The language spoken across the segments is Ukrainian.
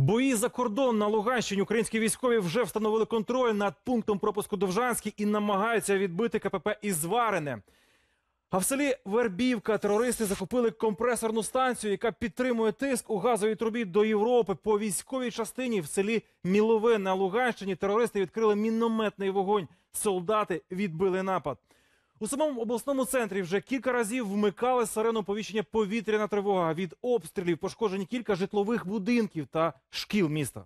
Бої за кордон на Луганщині українські військові вже встановили контроль над пунктом пропуску Довжанський і намагаються відбити КПП Ізварене. А в селі Вербівка терористи захопили компресорну станцію, яка підтримує тиск у газовій трубі до Європи. По військовій частині в селі Мілове на Луганщині терористи відкрили мінометний вогонь. Солдати відбили напад. У самому обласному центрі вже кілька разів вмикали сирену повіщення повітряна тривога. Від обстрілів пошкоджені кілька житлових будинків та шкіл міста.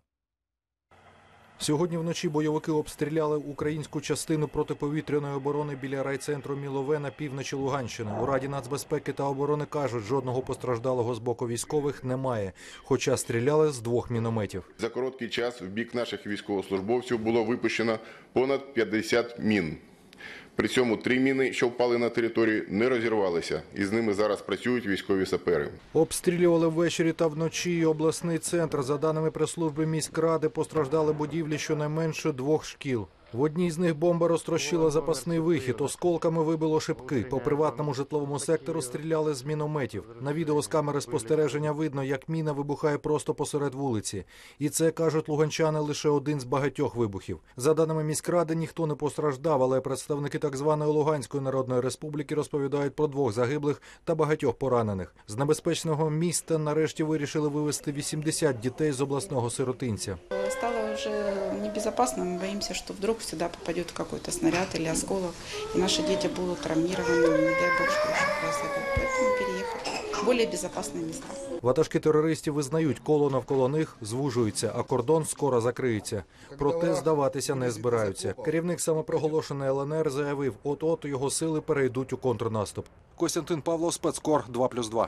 Сьогодні вночі бойовики обстріляли українську частину протиповітряної оборони біля райцентру Мілове на півночі Луганщини. У Раді нацбезпеки та оборони кажуть, жодного постраждалого з боку військових немає, хоча стріляли з двох мінометів. За короткий час в бік наших військовослужбовців було випущено понад 50 мін. При цьому три міни, що впали на територію, не розірвалися, і з ними зараз працюють військові сапери. Обстрілювали ввечері та вночі обласний центр. За даними прес-служби міськради, постраждали будівлі щонайменше двох шкіл. В одній з них бомба розтрощила запасний вихід, осколками вибило шибки. По приватному житловому сектору стріляли з мінометів. На відео з камери спостереження видно, як міна вибухає просто посеред вулиці. І це кажуть луганчани лише один з багатьох вибухів. За даними міськради, ніхто не постраждав, але представники так званої Луганської народної республіки розповідають про двох загиблих та багатьох поранених. З небезпечного міста нарешті вирішили вивезти 80 дітей з обласного сиротинця Стало уже небезопасно, мы боимся, что вдруг сюда попадет какой-то снаряд или осколок, и наши дети будут травмированы, не дай бог, что еще произойдет. Поэтому переехали в более безопасные места. Ватажки терористів визнають, коло навколо них звужується, а кордон скоро закриється. Проте здаватися не збираються. Керівник самопроголошеної ЛНР заявив, от-от його сили перейдуть у контрнаступ. Костянтин Павлов, спецкор 2+,2.